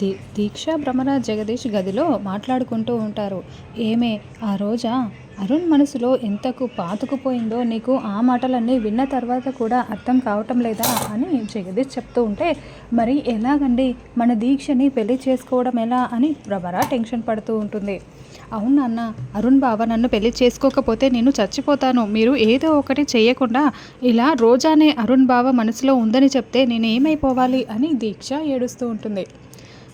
దీ దీక్ష భ్రమర జగదీష్ గదిలో మాట్లాడుకుంటూ ఉంటారు. ఏమే ఆ రోజా? అరుణ్ మనసులో ఎంతకు పాతుకుపోయిందో నీకు ఆ మాటలన్నీ విన్న తర్వాత కూడా అర్థం కావటం లేదా అని జగదీష్ చెప్తూ ఉంటే మరి ఎలాగండి మన దీక్షని పెళ్ళి చేసుకోవడం ఎలా అని భ్రమర టెన్షన్ పడుతూ ఉంటుంది. అవును నాన్న అరుణ్ బావ నన్ను పెళ్ళి చేసుకోకపోతే నేను చచ్చిపోతాను. మీరు ఏదో ఒకటి చేయకుండా ఇలా రోజానే అరుణ్ బావ మనసులో ఉందని చెప్తే నేను ఏమైపోవాలి అని దీక్ష ఏడుస్తూ ఉంటుంది.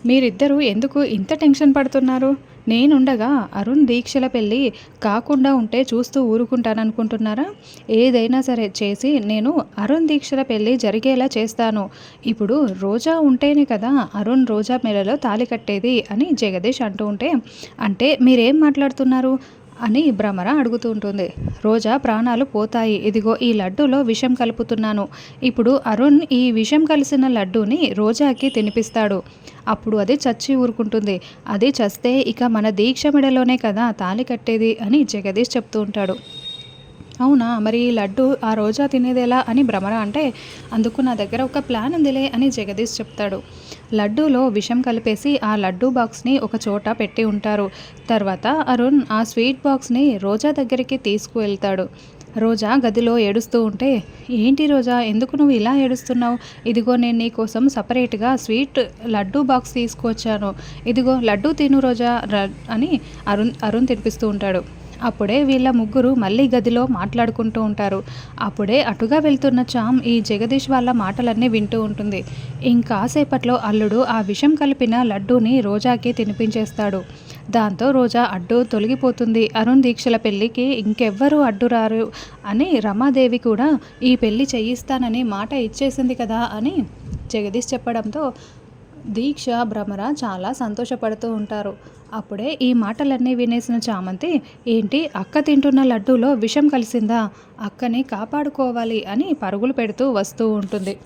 మీరిద్దరూ ఎందుకు ఇంత టెన్షన్ పడుతున్నారు? నేనుండగా అరుణ్ దీక్షల పెళ్ళి కాకుండా ఉంటే చూస్తూ ఊరుకుంటాననుకుంటున్నారా? ఏదైనా సరే చేసి నేను అరుణ్ దీక్షల పెళ్ళి జరిగేలా చేస్తాను. ఇప్పుడు రోజా ఉంటేనే కదా అరుణ్ రోజా మెడలో తాలి కట్టేది అని జగదీష్ అంటూ ఉంటే అంటే మీరేం మాట్లాడుతున్నారు? అని భ్రమర అడుగుతూ ఉంటుంది. రోజా ప్రాణాలు పోతాయి. ఇదిగో ఈ లడ్డూలో విషం కలుపుతున్నాను. ఇప్పుడు అరుణ్ ఈ విషం కలిసిన లడ్డూని రోజాకి తినిపిస్తాడు. అప్పుడు అది చచ్చి ఊరుకుంటుంది. అది చస్తే ఇక మన దీక్ష మెడలోనే కదా తాలి కట్టేది అని జగదీష్ చెప్తూ ఉంటాడు. అవునా? మరి లడ్డు ఆ రోజా తినేది ఎలా అని భ్రమర అంటే అందుకు నా దగ్గర ఒక ప్లాన్ ఉందిలే అని జగదీష్ చెప్తాడు. లడ్డూలో విషం కలిపేసి ఆ లడ్డూ బాక్స్ని ఒక చోట పెట్టి ఉంటారు. తర్వాత అరుణ్ ఆ స్వీట్ బాక్స్ని రోజా దగ్గరికి తీసుకువెళ్తాడు. రోజా గదిలో ఏడుస్తూ ఉంటే ఏంటి రోజా ఎందుకు నువ్వు ఇలా ఏడుస్తున్నావు? ఇదిగో నేను నీ కోసం సపరేట్గా స్వీట్ లడ్డూ బాక్స్ తీసుకువచ్చాను. ఇదిగో లడ్డూ తిను రోజా అని అరుణ్ అరుణ్ తినిపిస్తూ ఉంటాడు. అప్పుడే వీళ్ళ ముగ్గురు మళ్ళీ గదిలో మాట్లాడుకుంటూ ఉంటారు. అప్పుడే అటుగా వెళ్తున్న చామ్ ఈ జగదీష్ వాళ్ళ మాటలన్నీ వింటూ ఉంటుంది. ఇంకాసేపట్లో అల్లుడు ఆ విషం కలిపిన లడ్డూని రోజాకి తినిపించేస్తాడు. దాంతో రోజా అడ్డు తొలగిపోతుంది. అరుణ్ దీక్షల పెళ్ళికి ఇంకెవ్వరూ అడ్డు రారు అని రమాదేవి కూడా ఈ పెళ్ళి చేయిస్తానని మాట ఇచ్చేసింది కదా అని జగదీష్ చెప్పడంతో దీక్ష భ్రమర చాలా సంతోషపడుతూ ఉంటారు. అప్పుడే ఈ మాటలన్నీ వినేసిన చామంతి ఏంటి అక్క తింటున్న లడ్డూలో విషం కలిసిందా? అక్కని కాపాడుకోవాలి అని పరుగులు పెడుతూ వస్తూ ఉంటుంది.